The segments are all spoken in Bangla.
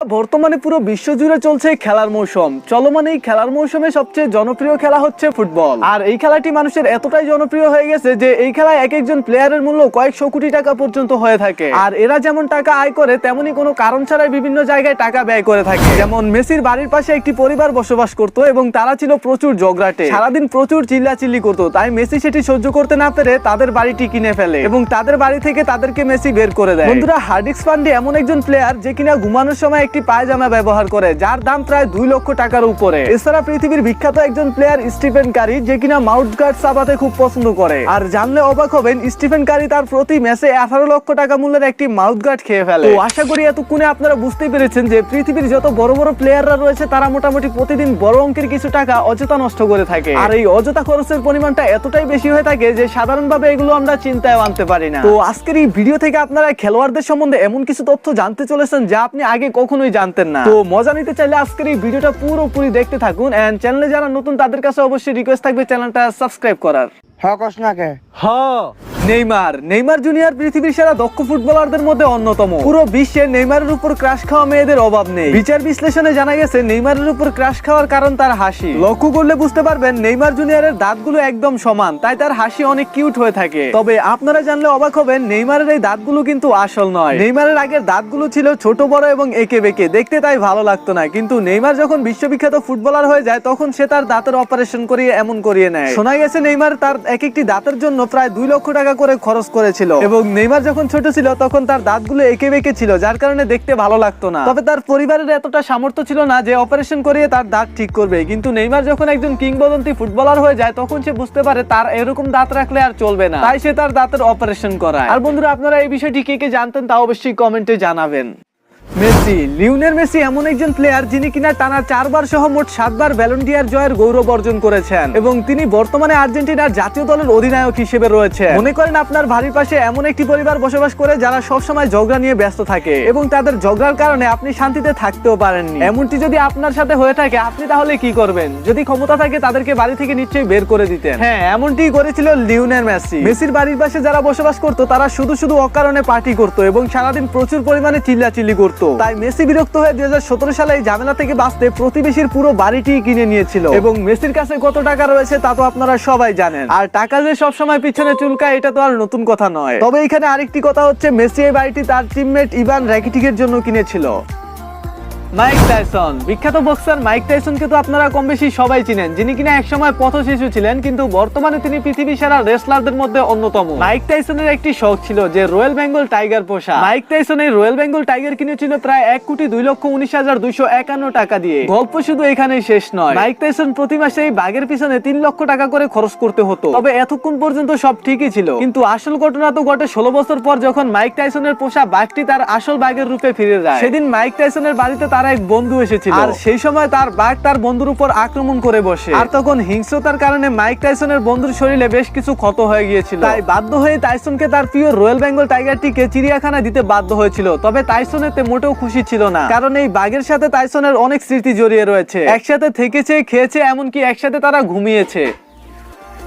বর্তমানে পুরো বিশ্ব জুড়ে চলছে খেলার মৌসুম। চলমান এই খেলার মৌসুমে সবচেয়ে জনপ্রিয় খেলা হচ্ছে ফুটবল। আর এই খেলাটি মানুষের এতটাই জনপ্রিয় হয়ে গেছে যে এই খেলায় এক একজন প্লেয়ারের মূল্য কয়েকশো কোটি টাকা পর্যন্ত হয়ে থাকে। আর এরা যেমন টাকা আয় করে তেমনি কোনো কারণ ছাড়াই বিভিন্ন জায়গায় টাকা ব্যয় করে থাকে। যেমন মেসির বাড়ির পাশে একটি পরিবার বসবাস করত এবং তারা ছিল প্রচুর জগরাটে সারাদিন প্রচুর চিল্লাচিল্লি করতো, তাই মেসি সেটি সহ্য করতে না পেরে তাদের বাড়িটি কিনে ফেলে এবং তাদের বাড়ি থেকে তাদেরকে মেসি বের করে দেয়। বন্ধুরা, হার্দিক পান্ডে এমন একজন প্লেয়ার যে কিনা ঘুমানোর সময় একটি পায়জামা ব্যবহার করে, যার দাম প্রায় দুই লক্ষ টাকার উপরে। এছাড়া পৃথিবীর বিখ্যাত একজন প্লেয়ার স্টিফেন কারি, যে কিনা মাউথ গার্ড চাপাতে খুব পছন্দ করে। আর জানলে অবাক হবেন, স্টিফেন কারি তার প্রতি ম্যাচে আঠারো লক্ষ টাকা মূল্যের একটি মাউথ গার্ড খেয়ে ফেলে। তো আশা করি এতক্ষণে আপনারা বুঝতেই পেরেছেন যে পৃথিবীর যত বড় বড় প্লেয়াররা রয়েছে, তারা মোটামুটি প্রতিদিন বড় অঙ্কের কিছু টাকা অযথা নষ্ট করে থাকে। আর এই অযথা খরচের পরিমাণটা এতটাই বেশি হয়ে থাকে যে সাধারণভাবে এগুলো আমরা চিন্তায় আনতে পারি না। তো আজকের এই ভিডিও থেকে আপনারা খেলোয়াড়দের সম্বন্ধে এমন কিছু তথ্য জানতে চলেছেন যা আপনি আগে কখনোই জানতেন না। তো মজা নিতে চাইলে আজকের এই ভিডিওটা পুরোপুরি দেখতে থাকুন এন্ড চ্যানেলে যারা নতুন তাদের কাছে অবশ্যই রিকোয়েস্ট থাকবে চ্যানেলটা সাবস্ক্রাইব করার। হ্যাঁ নাকে। হ। নেইমার। নেইমার জুনিয়র পৃথিবীর সেরা দক্ষ ফুটবলারদের মধ্যে অন্যতম। পুরো বিশ্বে নেইমারের উপর ক্রাশ খাওয়া মেয়েদের অভাব নেই। বিচার বিশ্লেষণে জানা গেছে, নেইমারের উপর ক্রাশ খাওয়ার কারণ তার হাসি। লক্ষ্য করলে বুঝতে পারবেন, নেইমার জুনিয়রের দাঁতগুলো একদম সমান, তাই তার হাসি অনেক কিউট হয়ে থাকে। তবে আপনারা জানলে অবাক হবেন, নেইমারের এই দাঁতগুলো কিন্তু আসল নয়। নেইমারের আগের দাঁতগুলো ছিল ছোট, বড় এবং একে বেঁকে। দেখতে তাই ভালো লাগতো না। কিন্তু নেইমার যখন বিশ্ববিখ্যাত ফুটবলার হয়ে যায়, তখন সে তার দাঁতের অপারেশন করিয়ে এমন করিয়ে নেয়। শোনা গেছে, নেইমার তার এক একটি দাঁতের জন্য প্রায় দুই লক্ষ টাকা করে খরচ করেছিল। এবং নেইমার যখন ছোট ছিল, তখন তার দাঁতগুলো এঁকে বেঁকে ছিল, যার কারণে দেখতে ভালো লাগতো না। তবে তার পরিবারের এতটা সামর্থ্য ছিল না যে অপারেশন করিয়ে তার দাঁত ঠিক করবে। কিন্তু নেইমার যখন একজন কিংবদন্তি ফুটবলার হয়ে যায়, তখন সে বুঝতে পারে তার এরকম দাঁত রাখলে আর চলবে না। তাই সে তার দাঁতের অপারেশন করায়। আর বন্ধুরা, আপনারা এই বিষয়টি কে কে জানতেন তা অবশ্যই কমেন্টে জানাবেন। মেসি, লিওনেল মেসি এমন একজন প্লেয়ার যিনি কিনা টানা চারবার সহ মোট সাতবার ব্যালন্ডিয়ার জয়ের গৌরব অর্জন করেছেন। এবং তিনি বর্তমানে আর্জেন্টিনার জাতীয় দলের অধিনায়ক হিসেবে রয়েছে মনে করেন আপনার বাড়ির পাশে এমন একটি পরিবার বসবাস করে যারা সবসময় ঝগড়া নিয়ে ব্যস্ত থাকে এবং তাদের ঝগড়ার কারণে আপনি শান্তিতে থাকতেও পারেননি। এমনটি যদি আপনার সাথে হয়ে থাকে, আপনি তাহলে কি করবেন? যদি ক্ষমতা থাকে, তাদেরকে বাড়ি থেকে নিশ্চয়ই বের করে দিতেন। হ্যাঁ এমনটি করেছিল লিওনেল মেসি। মেসির বাড়ির পাশে যারা বসবাস করতো, তারা শুধু শুধু অকারণে পার্টি করতো এবং সারাদিন প্রচুর পরিমাণে চিল্লাচিল্লি করতো। তাই মেসি বিরক্ত হয়ে দুই সালে এই ঝামেলা থেকে বাঁচতে প্রতিবেশীর পুরো বাড়িটি কিনে নিয়েছিল। এবং মেসির কাছে কত টাকা রয়েছে তা তো আপনারা সবাই জানেন। আর টাকা যে সবসময় পিছনে চুলকায়, এটা তো আর নতুন কথা নয়। তবে এখানে আরেকটি কথা হচ্ছে, মেসি এই বাড়িটি তার টিমমেট ইভান র্যাকিটিকের জন্য কিনেছিল। Mike Tyson. বিখ্যাত বক্সার মাইক টাইসনকে তো আপনারা কম বেশি সবাই চিনেন, যিনি কিনা একসময় পথ শিশু ছিলেন, কিন্তু বর্তমানে তিনি পৃথিবী সেরা রেসলারদের মধ্যে অন্যতম। মাইক টাইসনের একটি শখ ছিল যে রয়্যাল বেঙ্গল টাইগার পোষা। মাইক টাইসন এই রয়্যাল বেঙ্গল টাইগার কিনেছিল প্রায় এক কোটি দুই লক্ষ উনিশ হাজার দুইশো একান্ন টাকা দিয়ে। গল্প শুধু এখানেই শেষ নয়, মাইক টাইসন প্রতি মাসে এই বাঘের পিছনে তিন লক্ষ টাকা করে খরচ করতে হতো। তবে এতক্ষণ পর্যন্ত সব ঠিকই ছিল, কিন্তু আসল ঘটনা তো ঘটে ষোলো বছর পর যখন মাইক টাইসনের পোষা বাঘটি তার আসল বাঘের রূপে ফিরে যায়। সেদিন মাইক টাইসনের বাড়িতে তার এক বন্ধু এসেছিল। আর সেই সময় তার বাঘ তার বন্ধুর উপর আক্রমণ করে বসে। আর তখন হিংস্রতার কারণে মাইক টাইসনের বন্ধুর শরীরে বেশ কিছু ক্ষত হয়ে গিয়েছিল। তাই বাধ্য হয়ে টাইসনকে তার প্রিয় রয়্যাল বেঙ্গল টাইগারটিকে চিড়িয়াখানা দিতে বাধ্য হয়েছিল। তবে টাইসন এতে মোটেও খুশি ছিল না। কারণ এই বাঘের সাথে টাইসনের অনেক স্মৃতি জড়িয়ে রয়েছে। একসাথে থেকেছে খেয়েছে এমনকি একসাথে তারা ঘুমিয়েছে।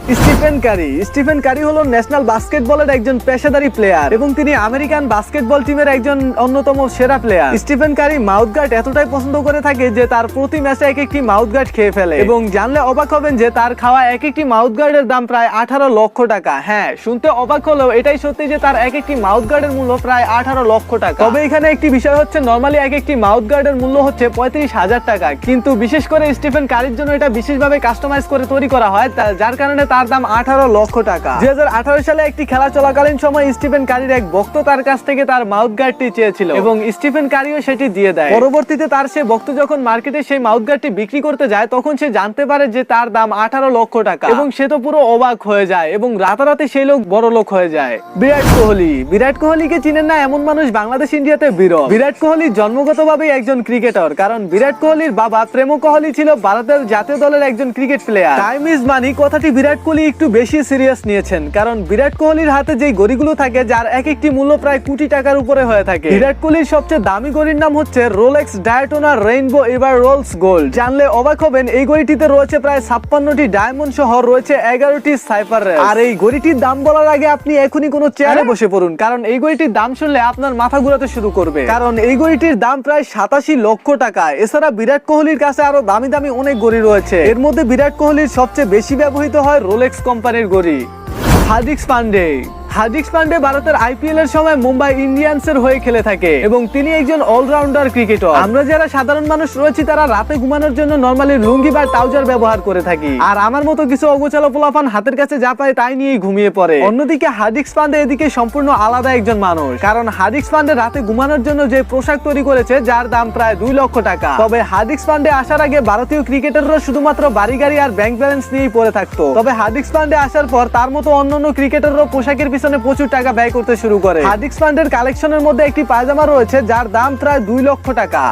Stephen Curry. স্টিফেন কারি হলো ন্যাশনাল বাস্কেটবলের একজন পেশাদারী প্লেয়ার এবং তিনি আমেরিকান বাস্কেটবল টিমের একজন অন্যতম সেরা player Stephen Curry mouth guard এতটাই পছন্দ করে থাকে যে তার প্রতি ম্যাচে এক একটি মাউথ গার্ড খেয়ে ফেলে এবং জানলে অবাক হবেন যে তার খাওয়া এক একটি মাউথ গার্ডের দাম প্রায় আঠারো লক্ষ টাকা। হ্যাঁ শুনতে অবাক হলেও এটাই সত্যি যে তার এক একটি মাউথ গার্ডের মূল্য প্রায় আঠারো লক্ষ টাকা। তবে এখানে একটি বিষয় হচ্ছে নর্মালি এক একটি মাউথ গার্ডের মূল্য হচ্ছে পঁয়ত্রিশ হাজার টাকা। কিন্তু বিশেষ করে স্টিফেন কারির জন্য এটা বিশেষভাবে কাস্টমাইজ করে তৈরি করা হয় যার কারণে তার দাম আঠারো লক্ষ টাকা। দুই হাজার আঠারো সালে একটি খেলা চলাকালীন সময় স্টিফেন কারির এক ভক্ত তার কাছ থেকে তার মাউথ গার্ডটি চেয়েছিল এবং স্টিফেন কারিও সেটি দিয়ে দেয়। পরবর্তীতে তার সে ভক্ত যখন মার্কেটে সেই মাউথ গার্ডটি বিক্রি করতে যায়, তখন সে জানতে পারে যে তার দাম আঠারো লক্ষ টাকা। এবং সে তো পুরো অবাক হয়ে যায় এবং রাতারাতি সেই লোক বড় লোক হয়ে যায়। বিরাট কোহলি। বিরাট কোহলিকে চিনেন না এমন মানুষ বাংলাদেশ ইন্ডিয়াতে বিরল। বিরাট কোহলি জন্মগতভাবে একজন ক্রিকেটার, কারণ বিরাট কোহলির বাবা প্রেম কোহলি ছিল ভারতের জাতীয় দলের একজন cricket player. Time is money কথাটি বিরাট কোহলি একটু বেশি সিরিয়াস নিয়েছেন কারণ বিরাট কোহলির হাতে যেই গড়িগুলো থাকে যার এক একটি মূল্য প্রায় কোটি টাকার উপরে হয়ে থাকে। বিরাট কোহলির সবচেয়ে দামি গড়ির নাম হচ্ছে রোলেক্স ডায়টোনা রেইনবো এবার রোলস গোল্ড জানলে অবাক হবেন এই গড়িটিতে রয়েছে প্রায় ছাপ্পান্নটি ডায়মন্ড সহ রয়েছে এগারোটি সাইফার আর এই গড়িটির দাম বলার আগে আপনি এখনই কোনো চেয়ারে বসে পড়ুন কারণ এই গড়িটির দাম শুনলে আপনার মাথা ঘুরাতে শুরু করবে। কারণ এই গড়িটির দাম প্রায় সাতাশি লক্ষ টাকা। এছাড়া বিরাট কোহলির কাছে আরও দামি দামি অনেক গড়ি রয়েছে। এর মধ্যে বিরাট কোহলির সবচেয়ে বেশি ব্যবহৃত হয় রোলেক্স কোম্পানির গড়ি হার্দিক পান্ডে হার্দিক পান্ডে ভারতের আইপিএল এর সময় মুম্বাই ইন্ডিয়ান্স এর হয়ে খেলে থাকে এবং তিনি একজন অলরাউন্ডার ক্রিকেটার আমরা যারা সাধারণ মানুষ রয়েছি, তারা রাতে ঘুমানোর জন্য নরমালি লুঙ্গি বা ট্রাউজার ব্যবহার করে থাকি। আর আমার মতো কিছু অগোছালো পোলাপান হাতের কাছে যা পায় তাই নিয়েই ঘুমিয়ে পড়ে। অন্যদিকে হার্দিক পান্ডে এদিকে সম্পূর্ণ আলাদা একজন মানুষ, কারণ হার্দিক পান্ডে রাতে ঘুমানোর জন্য যে পোশাক তৈরি করেছে, যার দাম প্রায় দুই লক্ষ টাকা। তবে হার্দিক পান্ডে আসার আগে ভারতীয় ক্রিকেটাররা শুধুমাত্র বাড়ি গাড়ি আর ব্যাংক ব্যালেন্স নিয়েই পড়ে থাকতো। তবে হার্দিক পান্ডে আসার পর তার মতো অন্যান্য ক্রিকেটাররা পোশাকের পিছনে প্রচুর টাকা ব্যয় করতে শুরু করে। হার্দিক পান্ডের কালেকশনের মধ্যে একটি পায়জামা রয়েছে, যার দাম প্রায় দুই লক্ষ টাকা।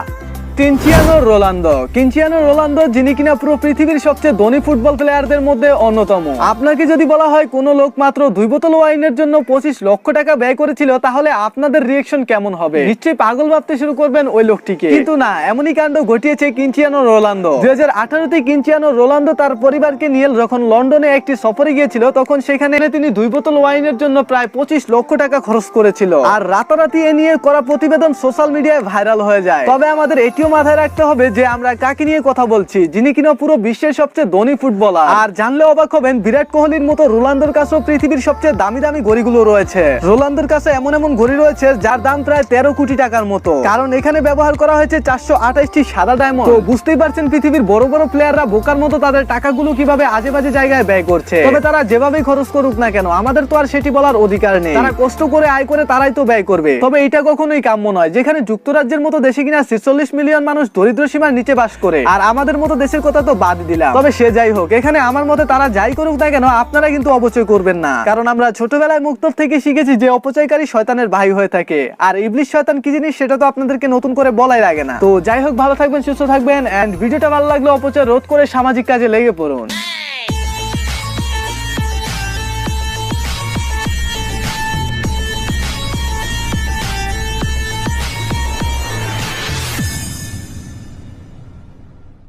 কিনচিয়ানো রোলান্দো কিনচিয়ানো রোলান্দো যিনি কিনা পুরো পৃথিবীর সবচেয়ে ধনী ফুটবল প্লেয়ারদের মধ্যে অন্যতম। আপনাকে যদি বলা হয় কোন লোক মাত্র দুই বোতল ওয়াইনের জন্য পঁচিশ লক্ষ টাকা ব্যয় করেছিল, তাহলে আপনাদের রিয়েকশন কেমন হবে? নিশ্চয়ই পাগল ভাবতে শুরু করবেন ওই লোকটিকে। কিন্তু না, এমনই কাণ্ড ঘটিয়েছে কিনচিয়ানো রোলান্দো দুই হাজার আঠারোতে কিনচিয়ানো রোলান্দো তার পরিবারকে নিয়ে যখন লন্ডনে একটি সফরে গিয়েছিল, তখন সেখানে তিনি দুই বোতল ওয়াইনের জন্য প্রায় পঁচিশ লক্ষ টাকা খরচ করেছিল। আর রাতারাতি এ নিয়ে করা প্রতিবেদন সোশ্যাল মিডিয়ায় ভাইরাল হয়ে যায়। তবে আমাদের এটিও মাথায় রাখতে হবে যে আমরা কাকে নিয়ে কথা বলছি, যিনি কিনা পুরো বিশ্বের সবচেয়ে ধনী ফুটবলার। আর জানলে অবাক হবেন, বিরাট কোহলির মতো রোলান্দোর কাছেও পৃথিবীর সবচেয়ে দামি দামি ঘড়িগুলো রয়েছে। রোলান্দোর কাছে এমন এমন ঘড়ি রয়েছে, যার দাম প্রায় তেরো কোটি টাকার মতো। কারণ এখানে ব্যবহার করা হয়েছে চারশো আঠাশটি সাদা ডায়মন্ড তো বুঝতেই পারছেন পৃথিবীর বড় বড় প্লেয়াররা বোকার মতো তাদের টাকাগুলো কীভাবে আজে বাজে জায়গায় ব্যয় করছে। তবে তারা যেভাবেই খরচ করুক না কেন, আমাদের তো আর সেটি বলার অধিকার নেই। তারা কষ্ট করে, আয় করে তারাই তো ব্যয় করবে। তবে এটা কখনোই কাম্য নয়। যেখানে যুক্তরাজ্যের মতো দেশে কিনা ছেচল্লিশ মিলিয়ন মানুষ দরিদ্র সীমার নিচে বাস করে। আর আমাদের মতো দেশের কথা তো বাদ দিলাম। তবে সে যাই হোক, এখানে আমার মতে তারা যাই করুক না কেন, আপনারা কিন্তু অপচয় করবেন না। কারণ আমরা ছোটবেলায় মুক্ত থেকে শিখেছি যে অপচয়কারী শয়তানের ভাই হয়ে থাকে। আর ইবলিশ শয়তান কি জিনিস, সেটা তো আপনাদেরকে নতুন করে বলাই লাগে না। তো যাই হোক, ভালো থাকবেন, সুস্থ থাকবেন এন্ড ভিডিওটা ভালো লাগলে অপচয় রোধ করে সামাজিক কাজে লেগে পড়ুন।